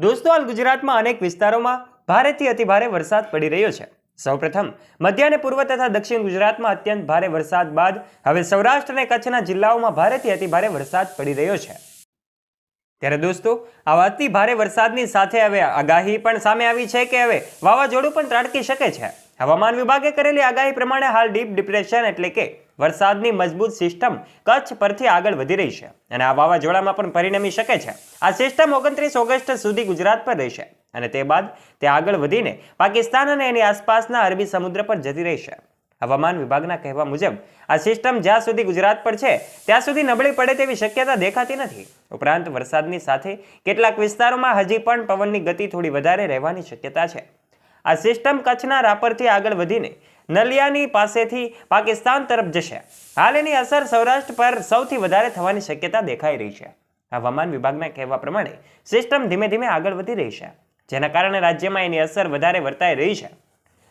દોસ્તો, હાલ ગુજરાતમાં અનેક વિસ્તારોમાં ભારેથી અતિભારે વરસાદ પડી રહ્યો છે. સૌપ્રથમ, મધ્ય અને પૂર્વ તથા દક્ષિણ ગુજરાતમાં અત્યંત ભારે વરસાદ બાદ હવે સૌરાષ્ટ્ર અને કચ્છના જિલ્લાઓમાં ભારેથી અતિભારે વરસાદ પડી રહ્યો છે. ત્યારે દોસ્તો આવા અતિ ભારે વરસાદની સાથે હવે આગાહી પણ સામે આવી છે કે હવે વાવાઝોડું પણ ત્રાટકી શકે છે. હવામાન વિભાગે કરેલી આગાહી પ્રમાણે હાલ ડીપ ડિપ્રેશન એટલે કે વરસાદની મજબૂત સિસ્ટમ કચ્છ પરથી આગળ વધી રહી છે અને આ વાવાઝોડામાં પણ પરિણમી શકે છે. આ સિસ્ટમ ઓગણત્રીસ ઓગસ્ટ સુધી ગુજરાત પર રહેશે અને તે બાદ તે આગળ વધીને પાકિસ્તાન અને એની આસપાસના અરબી સમુદ્ર પર જતી રહેશે. હવામાન વિભાગના કહેવા મુજબ, આ સિસ્ટમ જ્યાં સુધી ગુજરાત પર છે, ત્યાં સુધી નબળી પડે તેવી શક્યતા દેખાતી નથી. ઉપરાંત વરસાદની સાથે કેટલાક વિસ્તારોમાં હજી પણ પવનની ગતિ થોડી વધારે રહેવાની શક્યતા છે. આ સિસ્ટમ કચ્છના રાપરથી આગળ વધીને નલિયાની પાસેથી પાકિસ્તાન તરફ જશે. હાલ એની અસર સૌરાષ્ટ્ર પર સૌથી વધારે થવાની શક્યતા દેખાઈ રહી છે. હવામાન વિભાગના કહેવા પ્રમાણે સિસ્ટમ ધીમે ધીમે આગળ વધી રહી છે, જેના કારણે રાજ્યમાં એની અસર વધારે વર્તાઈ રહી છે.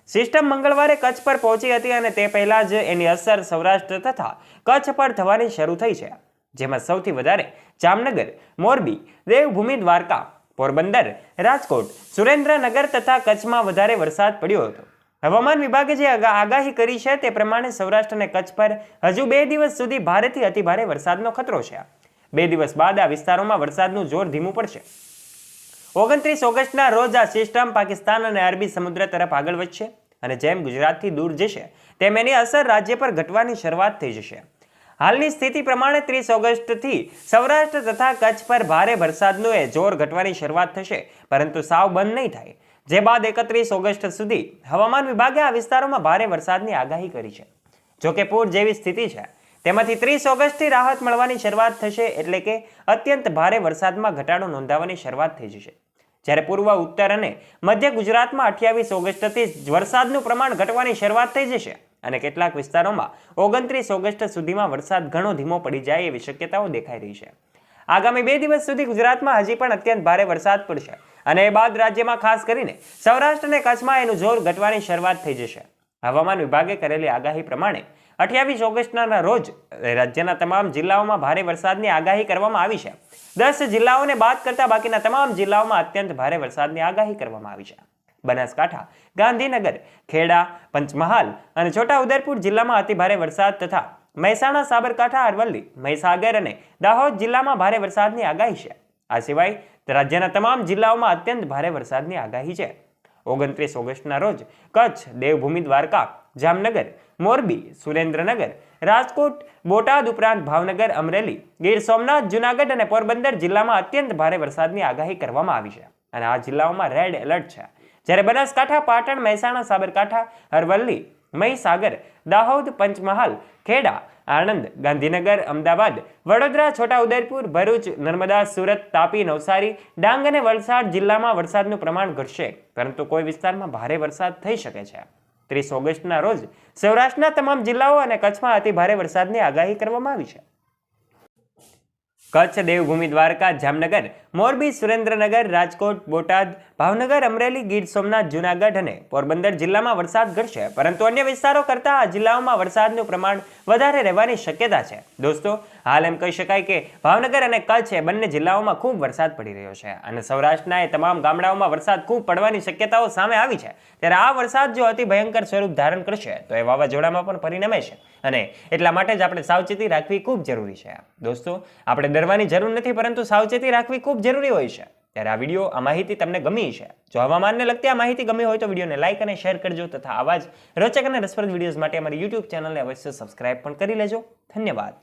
સિસ્ટમ મંગળવારે કચ્છ પર પહોંચી હતી અને તે પહેલા જ એની અસર સૌરાષ્ટ્ર તથા કચ્છ પર થવાની શરૂ થઈ છે, જેમાં સૌથી વધારે જામનગર, મોરબી, દેવભૂમિ, દ્વારકા, પોરબંદર, રાજકોટ, સુરેન્દ્રનગર તથા કચ્છમાં વધારે વરસાદ પડ્યો હતો. હવામાન વિભાગે જે આગાહી કરી છે તે પ્રમાણે સૌરાષ્ટ્ર અને કચ્છ પર હજુ બે દિવસ સુધી ભારેથી અતિભારે વરસાદનો ખતરો છે. બે દિવસ બાદ આ વિસ્તારોમાં વરસાદનું જોર ધીમું પડશે. ઓગણત્રીસ ઓગસ્ટના રોજ આ સિસ્ટમ પાકિસ્તાન અને અરબી સમુદ્ર તરફ આગળ વધશે અને જેમ ગુજરાતથી દૂર જશે, તેમ એની અસર રાજ્ય પર ઘટવાની શરૂઆત થઈ જશે. હાલની સ્થિતિ પ્રમાણે ત્રીસ ઓગસ્ટથી સૌરાષ્ટ્ર તથા કચ્છ પર ભારે વરસાદનું એ જોર ઘટવાની શરૂઆત થશે, પરંતુ સાવ બંધ નહીં થાય. જે બાદ એકત્રીસ ઓગસ્ટ સુધી હવામાન વિભાગે આ વિસ્તારોમાં ભારે વરસાદની આગાહી કરી છે. જોકે પૂર જેવી સ્થિતિ છે, તેમાંથી ત્રીસ ઓગસ્ટથી રાહત મળવાની શરૂઆત થશે એટલે કે અત્યંત ભારે વરસાદમાં ઘટાડો નોંધાવવાની શરૂઆત થઈ જશે. જ્યારે પૂર્વ, ઉત્તર અને મધ્ય ગુજરાતમાં અઠ્યાવીસ ઓગસ્ટથી વરસાદનું પ્રમાણ ઘટવાની શરૂઆત થઈ જશે અને કેટલાક વિસ્તારોમાં ઓગણત્રીસ ઓગસ્ટ સુધીમાં વરસાદ ઘણો ધીમો પડી જાય એવી શક્યતાઓ દેખાઈ રહી છે. આગામી બે દિવસ સુધી ગુજરાતમાં હજી પણ અત્યંત ભારે વરસાદ પડશે. અને એ બાદ રાજ્યમાં ખાસ કરીને સૌરાષ્ટ્ર અને કચ્છમાં એનું જોર ઘટવાની શરૂઆત થઈ જશે. હવામાન વિભાગે કરેલી આગાહી પ્રમાણે અઠ્યાવીસ ઓગસ્ટના રોજ રાજ્યના તમામ જિલ્લાઓમાં ભારે વરસાદની આગાહી કરવામાં આવી છે. દસ જિલ્લાઓને બાદ કરતા બાકીના તમામ જિલ્લાઓમાં અત્યંત ભારે વરસાદની આગાહી કરવામાં આવી છે. બનાસકાંઠા, ગાંધીનગર, ખેડા, પંચમહાલ અને છોટાઉદેપુર જિલ્લામાં અતિભારે વરસાદ તથા મહેસાણા, સાબરકાંઠા, અરવલ્લી, મહીસાગર અને દાહોદ જિલ્લામાં ભારે વરસાદની આગાહી છે. આ સિવાય રાજ્યના તમામ જિલ્લાઓમાં અત્યંત ભારે વરસાદની આગાહી છે. ઓગણત્રીસ ઓગસ્ટના રોજ કચ્છ, દેવભૂમિ, દ્વારકા, જામનગર, મોરબી, સુરેન્દ્રનગર, રાજકોટ, બોટાદ ઉપરાંત ભાવનગર, અમરેલી, ગીર સોમનાથ, જુનાગઢ અને પોરબંદર જિલ્લામાં અત્યંત ભારે વરસાદની આગાહી કરવામાં આવી છે. અને આ જિલ્લાઓમાં રેડ એલર્ટ છે. જ્યારે બનાસકાંઠા, પાટણ, મહેસાણા, સાબરકાંઠા, અરવલ્લી મહીસાગર, દાહોદ, પંચમહાલ, ખેડા, આણંદ, ગાંધીનગર, અમદાવાદ, વડોદરા, છોટાઉદેપુર, ભરૂચ, નર્મદા, સુરત, તાપી, નવસારી, ડાંગ અને વલસાડ જિલ્લામાં વરસાદનું પ્રમાણ ઘટશે. પરંતુ કોઈ વિસ્તારમાં ભારે વરસાદ થઈ શકે છે. ત્રીસ ઓગસ્ટના રોજ સૌરાષ્ટ્રના તમામ જિલ્લાઓ અને કચ્છમાં અતિ ભારે વરસાદની આગાહી કરવામાં આવી છે. કચ્છ દેવભૂમિ દ્વારકા, જામનગર મોરબી, સુરેન્દ્રનગર, રાજકોટ, બોટાદ, ભાવનગર, અમરેલી, ગીર સોમનાથ, જુનાગઢ અને પોરબંદર જિલ્લામાં વરસાદ ઘટશે. પરંતુ અન્ય વિસ્તારો કરતાં આ જિલ્લાઓમાં વરસાદનું પ્રમાણ વધારે રહેવાની શક્યતા છે. દોસ્તો, હાલ એમ કહી શકાય કે ભાવનગર અને કચ્છ એ બંને જિલ્લાઓમાં ખૂબ વરસાદ પડી રહ્યો છે અને સૌરાષ્ટ્રના એ તમામ ગામડાઓમાં વરસાદ ખૂબ પડવાની શક્યતાઓ સામે આવી છે. ત્યારે આ વરસાદ જો અતિ ભયંકર સ્વરૂપ ધારણ કરશે, તો એ વાવાઝોડામાં પણ પરિણમે છે. અને એટલા માટે જ આપણે સાવચેતી રાખવી ખૂબ જરૂરી છે. દોસ્તો, આપણે ડરવાની જરૂર નથી, પરંતુ સાવચેતી રાખવી જરૂરી હોય છે. ત્યારે આ વીડિયો, આ માહિતી તમને ગમી છે. જો હવામાનને લગતી આ માહિતી ગમી હોય તો વિડીયોને લાઇક અને શેર કરજો તથા આવા જ રોચક અને રસપ્રદ વિડીયોઝ માટે અમારી યુટ્યુબ ચેનલને અવશ્ય સબસ્ક્રાઇબ પણ કરી લેજો. ધન્યવાદ.